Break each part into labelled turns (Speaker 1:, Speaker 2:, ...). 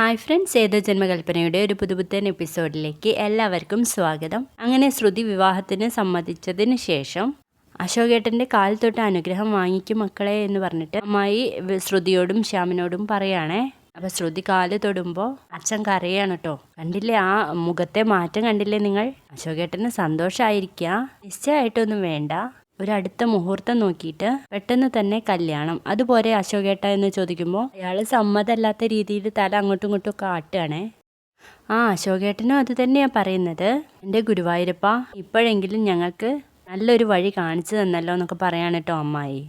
Speaker 1: Hi friends ഏതോ ജന്മകൽപ്പനയുടെ ഒരു പുതുപുത്തൻ എപ്പിസോഡിലേക്ക് എല്ലാവർക്കും സ്വാഗതം. അങ്ങനെ ശ്രുതി വിവാഹത്തിന് സമ്മതിച്ചതിന് ശേഷം അശോകേട്ടന്റെ കാൽ തൊട്ട് അനുഗ്രഹം വാങ്ങിക്കും മക്കളെ എന്ന് പറഞ്ഞിട്ട് അമ്മായി ശ്രുതിയോടും ശ്യാമിനോടും പറയുകയാണേ അപ്പോൾ ശ്രുതി കാൽ തൊടുമ്പോൾ അച്ഛൻ കരയാണ് കേട്ടോ കണ്ടില്ലേ ആ മുഖത്തെ മാറ്റം കണ്ടില്ലേ നിങ്ങൾ? അശോകേട്ടന് സന്തോഷമായിരിക്കുക നിശ്ചയമായിട്ടൊന്നും വേണ്ട. ഒരു അടുത്ത മുഹൂർത്തം നോക്കിയിട്ട് പെട്ടെന്ന് തന്നെ കല്യാണം. അതുപോലെ അശോകേട്ട എന്ന് ചോദിക്കുമ്പോൾ അയാൾ സമ്മതമല്ലാത്ത രീതിയിൽ തല അങ്ങോട്ടും ഇങ്ങോട്ടും ഒക്കെ ആട്ടുകയാണേ. ആ അശോകേട്ടനും അത് തന്നെയാണ് പറയുന്നത്. എന്റെ ഗുരുവായൂരപ്പ ഇപ്പോഴെങ്കിലും ഞങ്ങൾക്ക് നല്ലൊരു വഴി കാണിച്ചു തന്നല്ലോ എന്നൊക്കെ പറയാണ് കേട്ടോ അമ്മായി.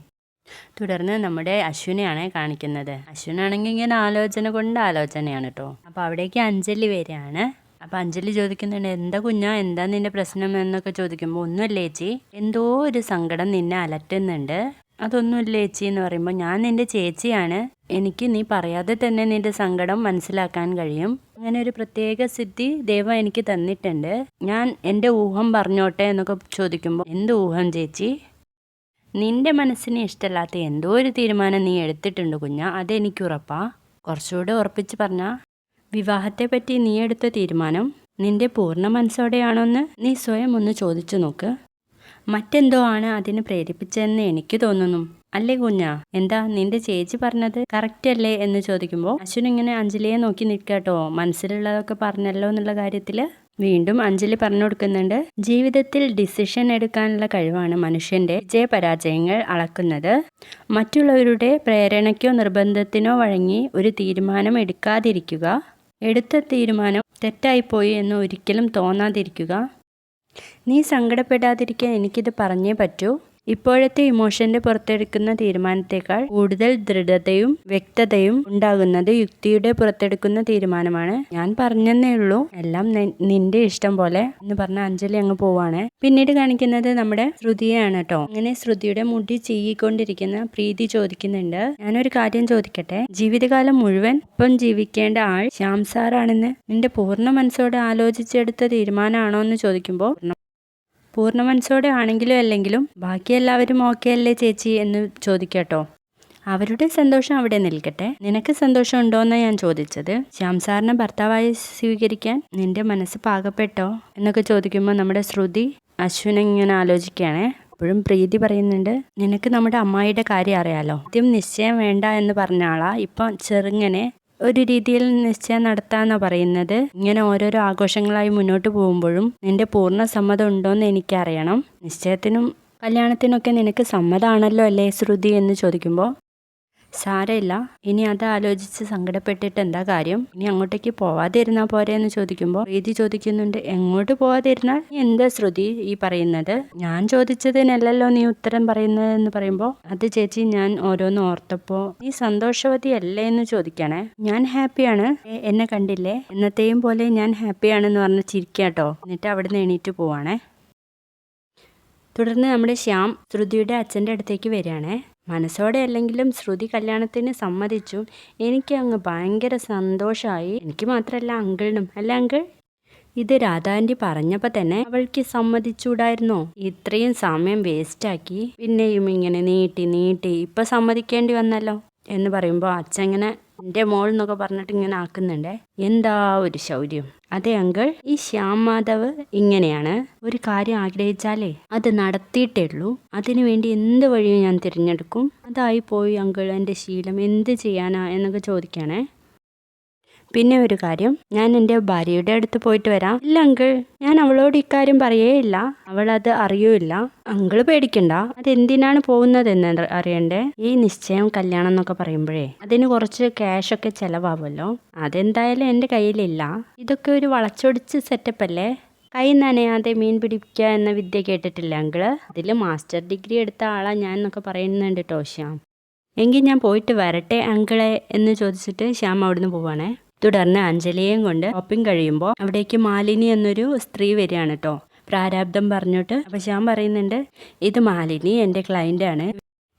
Speaker 1: തുടർന്ന് നമ്മുടെ അശ്വിനെയാണ് കാണിക്കുന്നത്. അശ്വിനാണെങ്കിൽ ഇങ്ങനെ ആലോചന കൊണ്ട് ആലോചനയാണ് കേട്ടോ. അപ്പോൾ അവിടേക്ക് അഞ്ജലി വരികയാണ് അപ്പോൾ അഞ്ജലി ചോദിക്കുന്നുണ്ട് എന്താ കുഞ്ഞാ എന്താ നിന്റെ പ്രശ്നം? എന്നൊക്കെ ചോദിക്കുമ്പോൾ ഒന്നുമില്ല ചേച്ചി എന്തോ ഒരു സങ്കടം നിന്നെ അലട്ടുന്നുണ്ട്. അതൊന്നുമില്ല ചേച്ചി എന്ന് പറയുമ്പോൾ ഞാൻ നിന്റെ ചേച്ചിയാണ്. എനിക്ക് നീ പറയാതെ തന്നെ നിന്റെ സങ്കടം മനസ്സിലാക്കാൻ കഴിയും. അങ്ങനെ ഒരു പ്രത്യേക സിദ്ധി ദൈവം എനിക്ക് തന്നിട്ടുണ്ട്. ഞാൻ എന്റെ ഊഹം പറഞ്ഞോട്ടെ എന്നൊക്കെ ചോദിക്കുമ്പോൾ എന്ത് ഊഹം ചേച്ചി? നിന്റെ മനസ്സിന് ഇഷ്ടമല്ലാത്ത എന്തോ ഒരു തീരുമാനം നീ എടുത്തിട്ടുണ്ട് കുഞ്ഞ അതെനിക്ക് ഉറപ്പാ. കുറച്ചുകൂടെ ഉറപ്പിച്ച് പറഞ്ഞാൽ വിവാഹത്തെപ്പറ്റി നീ എടുത്ത തീരുമാനം നിന്റെ പൂർണ മനസ്സോടെയാണോന്ന് നീ സ്വയം ഒന്ന് ചോദിച്ചു നോക്ക്. മറ്റെന്തോ ആണ് അതിന് പ്രേരിപ്പിച്ചതെന്ന് എനിക്ക് തോന്നുന്നു. അല്ലേ കുഞ്ഞാ? എന്താ നിന്റെ ചേച്ചി പറഞ്ഞത് കറക്റ്റ് അല്ലേ എന്ന് ചോദിക്കുമ്പോൾ അശ്വിൻ ഇങ്ങനെ അഞ്ജലിയെ നോക്കി നിൽക്കാട്ടോ മനസ്സിലുള്ളതൊക്കെ പറഞ്ഞല്ലോ എന്നുള്ള കാര്യത്തിൽ വീണ്ടും അഞ്ജലി പറഞ്ഞു കൊടുക്കുന്നുണ്ട്. ജീവിതത്തിൽ ഡിസിഷൻ എടുക്കാനുള്ള കഴിവാണ് മനുഷ്യന്റെ വിജയപരാജയങ്ങൾ അളക്കുന്നത്. മറ്റുള്ളവരുടെ പ്രേരണയ്ക്കോ നിർബന്ധത്തിനോ വഴങ്ങി ഒരു തീരുമാനം എടുക്കാതിരിക്കുക. എടുത്ത തീരുമാനം തെറ്റായിപ്പോയി എന്ന് ഒരിക്കലും തോന്നാതിരിക്കുക. നീ സങ്കടപ്പെടാതിരിക്കാൻ എനിക്കിത് പറഞ്ഞേ പറ്റൂ. ഇപ്പോഴത്തെ ഇമോഷന്റെ പുറത്തെടുക്കുന്ന തീരുമാനത്തേക്കാൾ കൂടുതൽ ദൃഢതയും വ്യക്തതയും ഉണ്ടാകുന്നത് യുക്തിയുടെ പുറത്തെടുക്കുന്ന തീരുമാനമാണ്. ഞാൻ പറഞ്ഞെന്നേ ഉള്ളൂ എല്ലാം നിന്റെ ഇഷ്ടം പോലെ എന്ന് പറഞ്ഞ അഞ്ജലി അങ്ങ് പോവാണ്. പിന്നീട് കാണിക്കുന്നത് നമ്മുടെ ശ്രുതിയാണ് കേട്ടോ. അങ്ങനെ ശ്രുതിയുടെ മുടി ചീകിക്കൊണ്ടിരിക്കുന്ന പ്രീതി ചോദിക്കുന്നുണ്ട്. ഞാനൊരു കാര്യം ചോദിക്കട്ടെ? ജീവിതകാലം മുഴുവൻ ഒപ്പം ജീവിക്കേണ്ട ആൾ ശ്യാം സാറാണെന്ന് നിന്റെ പൂർണ മനസ്സോടെ ആലോചിച്ചെടുത്ത തീരുമാനമാണോ എന്ന് ചോദിക്കുമ്പോൾ പൂർണ മനസ്സോടെ ആണെങ്കിലും അല്ലെങ്കിലും ബാക്കി എല്ലാവരും ഓക്കെ അല്ലേ ചേച്ചി എന്ന് ചോദിക്കട്ടോ. അവരുടെ സന്തോഷം അവിടെ നിൽക്കട്ടെ. നിനക്ക് സന്തോഷം ഉണ്ടോയെന്ന് ഞാൻ ചോദിച്ചത്. ശ്യാം സാറിനെ ഭർത്താവായി സ്വീകരിക്കാൻ നിന്റെ മനസ്സ് പാകപ്പെട്ടോ എന്നൊക്കെ ചോദിക്കുമ്പോൾ നമ്മുടെ ശ്രുതി അശ്വിൻ ഇങ്ങനെ ആലോചിക്കുകയാണേ. അപ്പോഴും പ്രീതി പറയുന്നുണ്ട് നിനക്ക് നമ്മുടെ അമ്മായിയുടെ കാര്യം അറിയാലോ. ആദ്യം നിശ്ചയം വേണ്ട എന്ന് പറഞ്ഞ ആളാ. ഇപ്പം ചെറുങ്ങനെ ഒരു രീതിയിൽ നിശ്ചയം നടത്താന്നാ പറയുന്നത്. ഇങ്ങനെ ഓരോരോ ആഘോഷങ്ങളായി മുന്നോട്ട് പോകുമ്പോഴും നിന്റെ പൂർണ സമ്മതം ഉണ്ടോയെന്ന് എനിക്കറിയണം. നിശ്ചയത്തിനും കല്യാണത്തിനൊക്കെ നിനക്ക് സമ്മതമാണല്ലോ അല്ലേ ശ്രുതി എന്ന് ചോദിക്കുമ്പോൾ സാരമില്ല. ഇനി അത് ആലോചിച്ച് സങ്കടപ്പെട്ടിട്ട് എന്താ കാര്യം? ഇനി അങ്ങോട്ടേക്ക് പോവാതിരുന്നാൽ പോരെ എന്ന് ചോദിക്കുമ്പോൾ പ്രീതി ചോദിക്കുന്നുണ്ട്. എങ്ങോട്ട് പോവാതിരുന്നാൽ? എന്താ ശ്രുതി ഈ പറയുന്നത്? ഞാൻ ചോദിച്ചതിനല്ലല്ലോ നീ ഉത്തരം പറയുന്നത് എന്ന് പറയുമ്പോൾ അത് ചേച്ചി ഞാൻ ഓരോന്ന് ഓർത്തപ്പോൾ നീ സന്തോഷവതി അല്ലേ എന്ന് ചോദിക്കണേ. ഞാൻ ഹാപ്പിയാണ്. എന്നെ കണ്ടില്ലേ? എന്നത്തെയും പോലെ ഞാൻ ഹാപ്പിയാണെന്ന് പറഞ്ഞ് ചിരിക്കാട്ടോ എന്നിട്ട് അവിടുന്ന് എണീറ്റ് പോവാണേ. തുടർന്ന് നമ്മുടെ ശ്യാം ശ്രുതിയുടെ അച്ഛന്റെ അടുത്തേക്ക് വരികയാണേ. മനസ്സോടെ അല്ലെങ്കിലും ശ്രുതി കല്യാണത്തിന് സമ്മതിച്ചു. എനിക്ക് അങ്ങ് ഭയങ്കര സന്തോഷമായി എനിക്ക് മാത്രമല്ല അങ്കിളിനും. അല്ല അങ്കിൾ? ഇത് രാധാന്റി പറഞ്ഞപ്പോൾ തന്നെ അവൾക്ക് സമ്മതിച്ചൂടായിരുന്നോ? ഇത്രയും സമയം വേസ്റ്റാക്കി. പിന്നെയും ഇങ്ങനെ നീട്ടി നീട്ടി. ഇപ്പം സമ്മതിക്കേണ്ടി വന്നല്ലോ എന്ന് പറയുമ്പോൾ അച്ഛൻ ഇങ്ങനെ എന്റെ മോൾ എന്നൊക്കെ പറഞ്ഞിട്ട് ഇങ്ങനെ ആക്കുന്നുണ്ടേ. എന്താ ഒരു ശൗര്യം? അതെ അങ്കിൾ ഈ ശ്യാം മാധവ് ഇങ്ങനെയാണ്. ഒരു കാര്യം ആഗ്രഹിച്ചാലേ അത് നടത്തിയിട്ടേ ഉള്ളൂ. അതിനു വേണ്ടി എന്ത് വഴിയും ഞാൻ തിരഞ്ഞെടുക്കും. അതായി പോയി അങ്കിൾ എന്റെ ശീലം എന്ത് ചെയ്യാനാ എന്നൊക്കെ ചോദിക്കണേ പിന്നെ ഒരു കാര്യം ഞാൻ എന്റെ ഭാര്യയുടെ അടുത്ത് പോയിട്ട് വരാം. ഇല്ല അങ്കിൾ. ഞാൻ അവളോട് ഇക്കാര്യം പറയേയില്ല. അവൾ അത് അറിയൂല്ല. അങ്കിൾ പേടിക്കണ്ട. അതെന്തിനാണ് പോകുന്നതെന്ന് അറിയണ്ടേ? ഈ നിശ്ചയം കല്യാണം എന്നൊക്കെ പറയുമ്പോഴേ അതിന് കുറച്ച് ക്യാഷ് ഒക്കെ ചെലവാകുമല്ലോ അതെന്തായാലും എന്റെ കയ്യിലില്ല. ഇതൊക്കെ ഒരു വളച്ചൊടിച്ച് സെറ്റപ്പ് അല്ലേ? കൈ നനയാതെ മീൻ പിടിക്കുക എന്ന വിദ്യ കേട്ടിട്ടില്ല അങ്കിൾ? അതിൽ മാസ്റ്റർ ഡിഗ്രി എടുത്ത ആളാ ഞാൻ എന്നൊക്കെ പറയുന്നുണ്ട് കേട്ടോ ശ്യാം എങ്കിൽ ഞാൻ പോയിട്ട് വരട്ടെ അങ്കിളെ എന്ന് ചോദിച്ചിട്ട് ശ്യാം അവിടുന്ന് പോവാണേ. തുടർന്ന് അഞ്ജലിയെയും കൊണ്ട് ഷോപ്പിംഗ് കഴിയുമ്പോൾ അവിടേക്ക് മാലിനി എന്നൊരു സ്ത്രീ വരികയാണ് കേട്ടോ പ്രാരാബ്ദം പറഞ്ഞിട്ട് അപ്പോൾ ഞാൻ പറയുന്നുണ്ട് ഇത് മാലിനി എന്റെ ആണ്.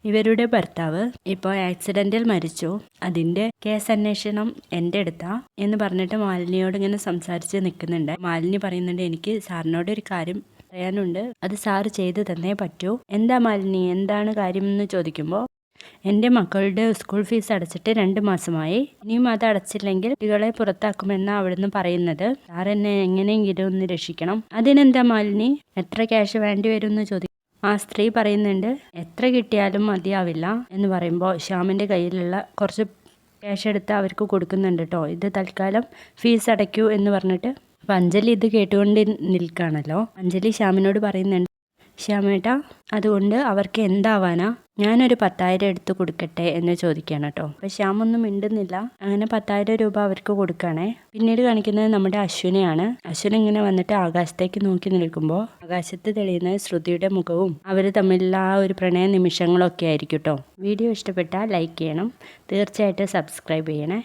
Speaker 1: ഇവരുടെ ഭർത്താവ് ഇപ്പോൾ ആക്സിഡന്റിൽ മരിച്ചു. അതിന്റെ കേസ് അന്വേഷണം എന്റെ അടുത്താ എന്ന് പറഞ്ഞിട്ട് മാലിനിയോട് ഇങ്ങനെ സംസാരിച്ച് നിൽക്കുന്നുണ്ട്. മാലിനി പറയുന്നുണ്ട് എനിക്ക് സാറിനോട് ഒരു കാര്യം പറയാനുണ്ട്. അത് സാറ് ചെയ്തു തന്നേ പറ്റൂ. എന്താ മാലിനി? എന്താണ് കാര്യം എന്ന് ചോദിക്കുമ്പോൾ എന്റെ മക്കളുടെ സ്കൂൾ ഫീസ് അടച്ചിട്ട് രണ്ട് മാസമായി. ഇനിയും അത് അടച്ചില്ലെങ്കിൽ കുട്ടികളെ പുറത്താക്കുമെന്നാണ് അവിടുന്ന് പറയുന്നത്. സാർ എന്നെ എങ്ങനെയെങ്കിലും ഒന്ന് രക്ഷിക്കണം. അതിനെന്താ മാലിനി? എത്ര ക്യാഷ് വേണ്ടി വരും എന്ന് ചോദിക്കും ആ സ്ത്രീ പറയുന്നുണ്ട് എത്ര കിട്ടിയാലും മതിയാവില്ല എന്ന് പറയുമ്പോൾ ശ്യാമിന്റെ കയ്യിലുള്ള കുറച്ച് ക്യാഷ് എടുത്ത് അവർക്ക് കൊടുക്കുന്നുണ്ട് കേട്ടോ ഇത് തൽക്കാലം ഫീസ് അടയ്ക്കൂ എന്ന് പറഞ്ഞിട്ട്. അപ്പം അഞ്ജലി ഇത് കേട്ടുകൊണ്ട് നിൽക്കുകയാണല്ലോ അഞ്ജലി ശ്യാമിനോട് പറയുന്നുണ്ട് ശ്യാമേട്ട അതുകൊണ്ട് അവർക്ക് എന്താവാനാ? ഞാനൊരു പത്തായിരം എടുത്ത് കൊടുക്കട്ടെ എന്ന് ചോദിക്കുകയാണ് കേട്ടോ. അപ്പം ശ്യാമൊന്നും മിണ്ടുന്നില്ല. അങ്ങനെ പത്തായിരം രൂപ അവർക്ക് കൊടുക്കുകയാണേ. പിന്നീട് കാണിക്കുന്നത് നമ്മുടെ അശ്വിനെയാണ്. അശ്വിൻ ഇങ്ങനെ വന്നിട്ട് ആകാശത്തേക്ക് നോക്കി നിൽക്കുമ്പോൾ ആകാശത്ത് തെളിയുന്ന ശ്രുതിയുടെ മുഖവും അവർ തമ്മിലുള്ള ആ ഒരു പ്രണയ നിമിഷങ്ങളൊക്കെ ആയിരിക്കും കേട്ടോ. വീഡിയോ ഇഷ്ടപ്പെട്ടാൽ ലൈക്ക് ചെയ്യണം. തീർച്ചയായിട്ടും സബ്സ്ക്രൈബ് ചെയ്യണേ.